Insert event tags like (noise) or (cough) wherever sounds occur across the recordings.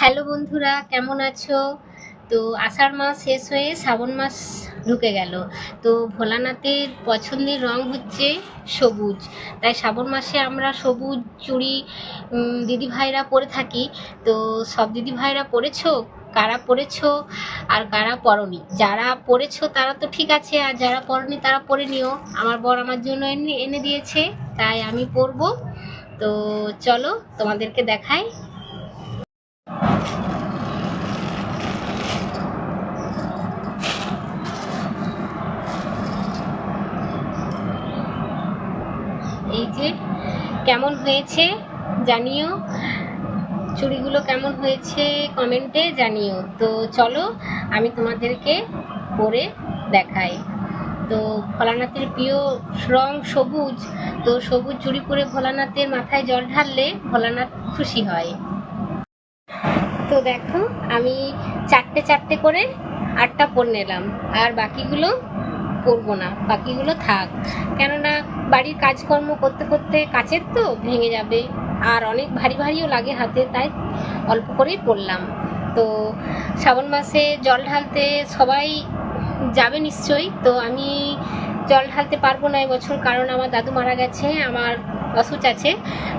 Hello বন্ধুরা, কেমন আছো? তো আষাঢ় মাস শেষ হয়ে শ্রাবণ মাস ঢুকে গেল। তো ভোলানাথের পছন্দের রং হচ্ছে সবুজ। তাই শ্রাবণ মাসে আমরা সবুজ চুড়ি দিদি ভাইরা পরে থাকি। তো সব দিদি ভাইরা পরেছো? কারা পরেছো? আর কারা পরনি? যারা পরেছো তারা তো ঠিক আছে, আর যারা পরনি তারা পরে নিও। আমার বর আমার জন্য এনে এনে দিয়েছে, তাই আমি পরবো। তো চলো তোমাদেরকে দেখাই এই যে, কেমন হয়েছে জানিও? চুড়িগুলো কেমন হয়েছে কমেন্টে জানিও। তো চলো, আমি তোমাদেরকে পরে দেখাই। তো ভোলানাথের প্রিয় রং সবুজ। তো সবুজ চুড়ি পরে ভোলানাথের মাথায় জল ঢাললে ভোলানাথ খুশি হয়। তো দেখো, আমি চারটে চারটে করে আটটা পর নিলাম আর বাকিগুলো করব না, বাকিগুলো থাক। কেননা বাড়ির কাজকর্ম করতে করতে কাচের তো ভেঙে যাবে। আর অনেক ভারী ভারীও লাগে হাতে, তাই অল্প করেই পরলাম তো শ্রাবণ মাসে জল ঢালতে সবাই যাবে নিশ্চয়ই। তো আমি জল ঢালতে পারব না এবছর, কারণ আমার দাদু মারা গেছে, আমার অসুচ আছে।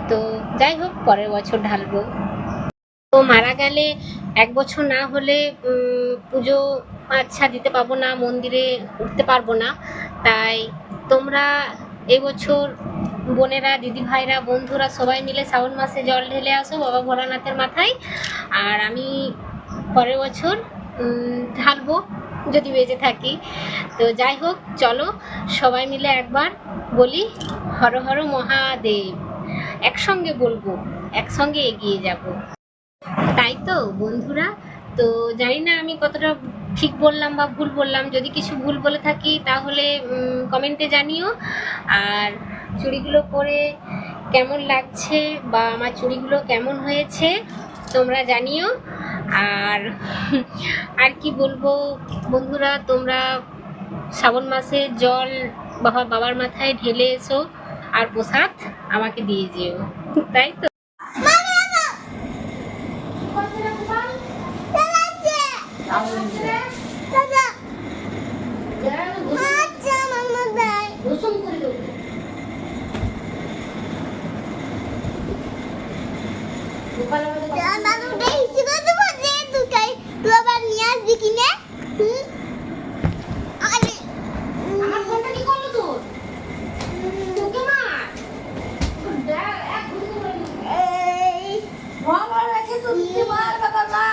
তো যাই হোক, পরের বছর ঢালবো। তো মারা গেলে এক বছর না হলে পুজো আচ্ছা দিতে পারব না, মন্দিরে উঠতে পারব না। তাই তোমরা এবছর বোনেরা দিদি ভাইরা বন্ধুরা সবাই মিলে শ্রাবণ মাসে জল ঢেলে আসো বাবা ভোলানাথের মাথায়। আর আমি পরের বছর ঢালবো যদি বেঁচে থাকি। তো যাই হোক, চলো সবাই মিলে একবার বলি, হর হর মহাদেব। একসঙ্গে বলব, একসঙ্গে এগিয়ে যাব। তাই তো, বন্ধুরা। তো জানি না আমি কতটা ঠিক বললাম বা ভুল বললাম। যদি কিছু ভুল বলে থাকি, তাহলে কমেন্টে জানিও। আর চুড়িগুলো পরে কেমন লাগছে বা আমার চুড়িগুলো কেমন হয়েছে, তোমরা জানিও। আর আর কি বলব, বন্ধুরা, তোমরা শ্রাবণ মাসে জল বাবা বাবার মাথায় ঢেলে এসো, আর প্রসাদ আমাকে দিয়ে যেও। তাই তো? রসুন করে দেবো গোপাল আমাদের আমার ফোনটা কি করল তোর তোকে মার দেখ, এক ঘুরি করে নিবি। বাবা রেখে তো দিতে মার বাবা মা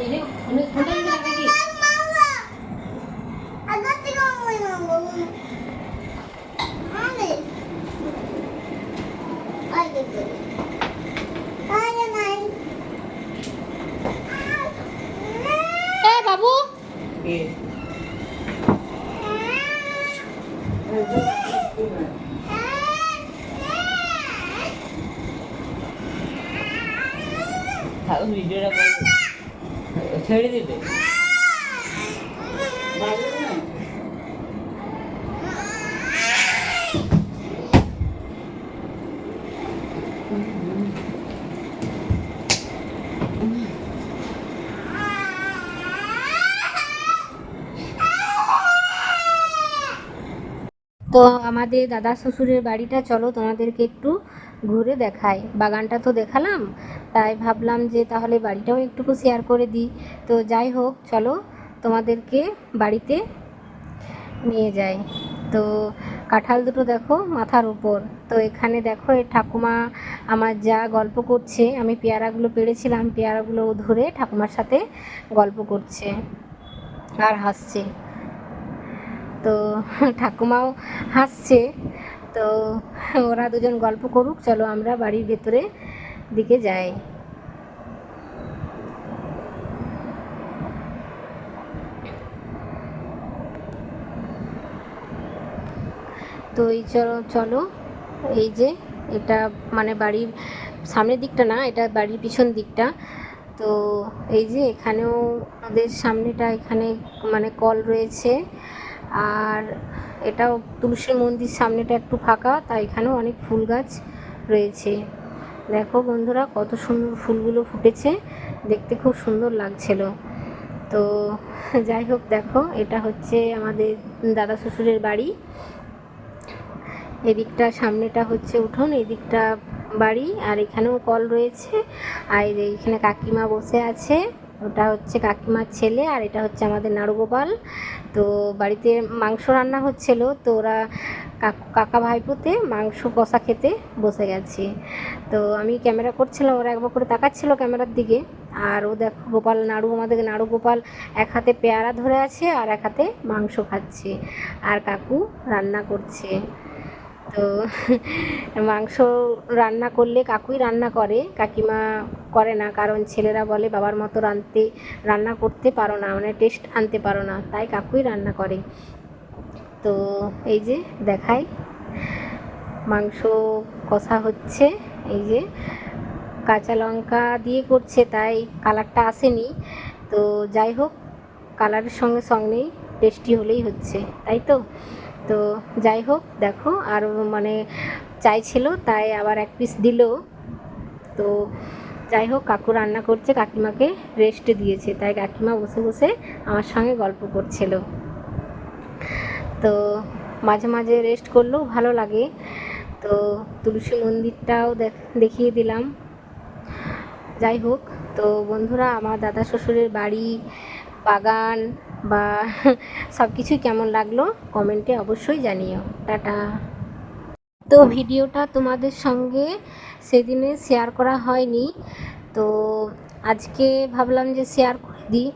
এই রে, ফোনে ফোনটা নিয়ে রাখি এ বাবু থাক ভিডিওটা করব ছেড়ে দিবে তো আমাদের দাদা শ্বশুরের বাড়িটা, চলো তোমাদেরকে একটু ঘুরে দেখায় বাগানটা তো দেখালাম, তাই ভাবলাম যে তাহলে বাড়িটাও একটুকু শেয়ার করে দিই। তো যাই হোক, চলো তোমাদেরকে বাড়িতে নিয়ে যাই। তো কাঁঠাল দুটো দেখো মাথার উপর। তো এখানে দেখো এই ঠাকুমা আমার যা গল্প করছে, আমি পেয়ারাগুলো পেড়েছিলাম, পেয়ারাগুলো ধরে ঠাকুমার সাথে গল্প করছে আর হাসছে। তো ঠাকুমাও হাসছে। তো ওরা দুজন গল্প করুক, চলো আমরা বাড়ির ভেতরে দিকে যাই। তো এই চলো চলো, এই যে এটা মানে বাড়ির সামনের দিকটা না, এটা বাড়ির পিছন দিকটা। তো এই যে এখানেও ওদের সামনেটা এখানে মানে কল রয়েছে। আর এটাও তুলসী মন্দির সামনেটা একটু ফাঁকা, তাই এখানেও অনেক ফুল গাছ রয়েছে। দেখো বন্ধুরা, কত সুন্দর ফুলগুলো ফুটেছে, দেখতে খুব সুন্দর লাগছিল। তো যাই হোক, দেখো, এটা হচ্ছে আমাদের দাদা শ্বশুরের বাড়ি। এদিকটা সামনেটা হচ্ছে উঠোন, এদিকটা বাড়ি, আর এখানেও কল রয়েছে। আর এখানে কাকিমা বসে আছে। ওটা হচ্ছে কাকিমার ছেলে আর এটা হচ্ছে আমাদের নাড়ুগোপাল। তো বাড়িতে মাংস রান্না হচ্ছিল, তো ওরা কাকু ভাইপোতে মাংস কষা খেতে বসে গেছে। তো আমি ক্যামেরা করছিলাম, ওরা একবার করে তাকাচ্ছিল ক্যামেরার দিকে। আর ও দেখো গোপাল, নাড়ু, আমাদের নাড়ু গোপাল এক হাতে পেয়ারা ধরে আছে আর এক হাতে মাংস খাচ্ছে। আর কাকু রান্না করছে। তো মাংস রান্না করলে কাকুই রান্না করে, কাকিমা করে না, কারণ ছেলেরা বলে বাবার মতো রাঁধতে, রান্না করতে পারো না মানে টেস্ট আনতে পারো না, তাই কাকুই রান্না করে। তো এই যে দেখাই, মাংস কষা হচ্ছে, এই যে কাঁচা লঙ্কা দিয়ে করছে, তাই কালারটা আসেনি। তো যাই হোক, কালারের সঙ্গে সঙ্গেই টেস্টি হলেই হচ্ছে, তাই তো? তো যাই হোক, দেখো, আর মানে চাইছিল, তাই আবার এক পিস দিল। তো যাই হোক, কাকু রান্না করছে, কাকিমাকে রেস্ট দিয়েছে, তাই কাকিমা বসে বসে আমার সঙ্গে গল্প করছিল। তো মাঝে মাঝে রেস্ট করলেও ভালো লাগে। তো তুলসী মন্দিরটাও দেখ- দেখিয়ে দিলাম। যাই হোক, তো বন্ধুরা, আমার দাদা শ্বশুরের বাড়ি, বাগান বা (laughs) সব কিছুই কেমন লাগল কমেন্টে অবশ্যই জানিও। টাটা। তো ভিডিওটা তোমাদের সঙ্গে সেদিনে শেয়ার করা হয়নি। তো আজকে ভাবলাম যে শেয়ার করে দিই।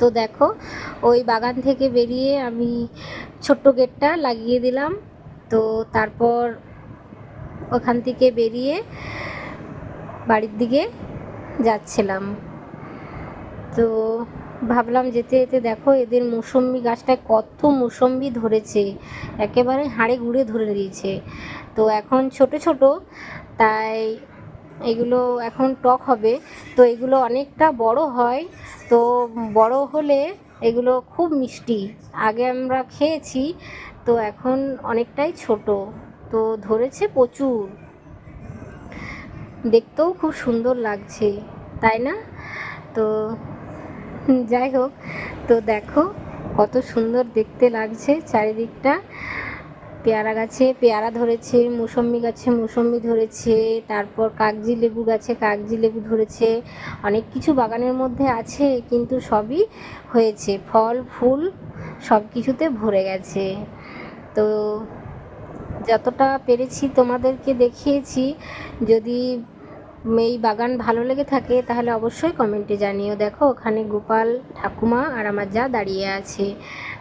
তো দেখো, ওই বাগান থেকে বেরিয়ে আমি ছোট্ট গেটটা লাগিয়ে দিলাম। তো তারপর ওখান থেকে বেরিয়ে বাড়ির দিকে যাচ্ছিলাম। তো ভাবলাম যেতে যেতে দেখো এদের মৌসম্বি গাছটায় কত মৌসম্বি ধরেছে। একেবারে হাড়ে গুড়ে ধরে দিয়েছে। তো এখন ছোট ছোট, তাই এগুলো এখন টক হবে। তো এগুলো অনেকটা বড় হয়। তো বড় হলে এগুলো খুব মিষ্টি। আগে আমরা খেয়েছি, তো এখন অনেকটাই ছোট। তো ধরেছে প্রচুর। দেখতেও খুব সুন্দর লাগছে, তাই না? তো (laughs) যাই হোক, তো দেখো কত সুন্দর দেখতে লাগছে চারিদিকটা। পেয়ারা গাছে পেয়ারা ধরেছে মুসম্বি গাছে মুসম্বি ধরেছে, তারপর কাগজি লেবু গাছে কাগজি লেবু ধরেছে, অনেক কিছু বাগানের মধ্যে আছে, কিন্তু সবই হয়েছে। ফল, ফুল সব কিছুতে ভরে গেছে। তো যতটা পেরেছি তোমাদেরকে দেখিয়েছি, যদি এই বাগান ভালো লেগে থাকে, তাহলে অবশ্যই কমেন্টে জানিও। দেখো, ওখানে গোপাল, ঠাকুমা আর আমার যা দাঁড়িয়ে আছে।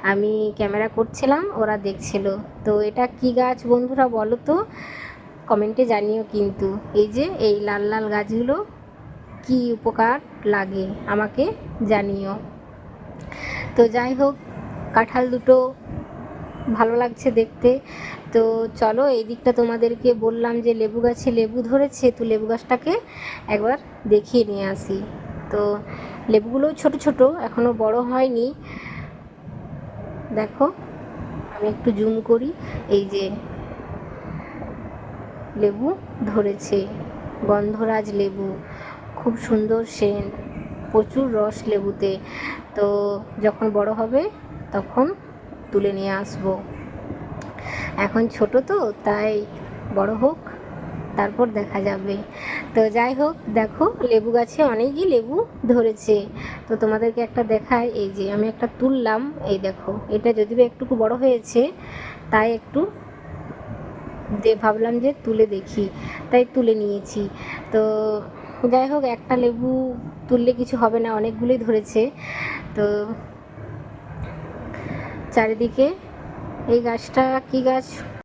আমি ক্যামেরা করছিলাম, ওরা দেখছিল। তো এটা কি গাছ বন্ধুরা বলো তো? কমেন্টে জানিও কিন্তু। এই যে, এই লাল লাল গাছগুলো কি উপকার লাগে আমাকে জানিও। তো যাই হোক, কাঁঠাল দুটো ভালো লাগছে দেখতে। তো চলো এই দিকটা তোমাদেরকে বললাম যে লেবু গাছে লেবু ধরেছে, তো লেবু গাছটাকে একবার দেখিয়ে নিয়ে আসি। তো লেবুগুলো ছোট ছোট, এখনও বড় হয়নি। দেখো, আমি একটু জুম করি, এই যে লেবু ধরেছে, গন্ধরাজ লেবু, খুব সুন্দর সেন্ট, প্রচুর রস লেবুতে। তো যখন বড় হবে, তখন তুলে নিয়ে আসব। এখন ছোট তো, তাই বড় হোক, তারপর দেখা যাবে। তো যাই হোক, দেখো, লেবু গাছে অনেকই লেবু ধরেছে। তো তোমাদেরকে একটা দেখাই, এই যে আমি একটা তুললাম, এই দেখো, এটা যদি একটুকু বড় হয়েছে, তাই একটু দে, ভাবলাম যে তুলে দেখি, তাই তুলে নিয়েছি। তো যাই হোক, একটা লেবু তুললে কিছু হবে না, অনেকগুলোই ধরেছে। তো চারিদিকে। এই গাছটা কি গাছ?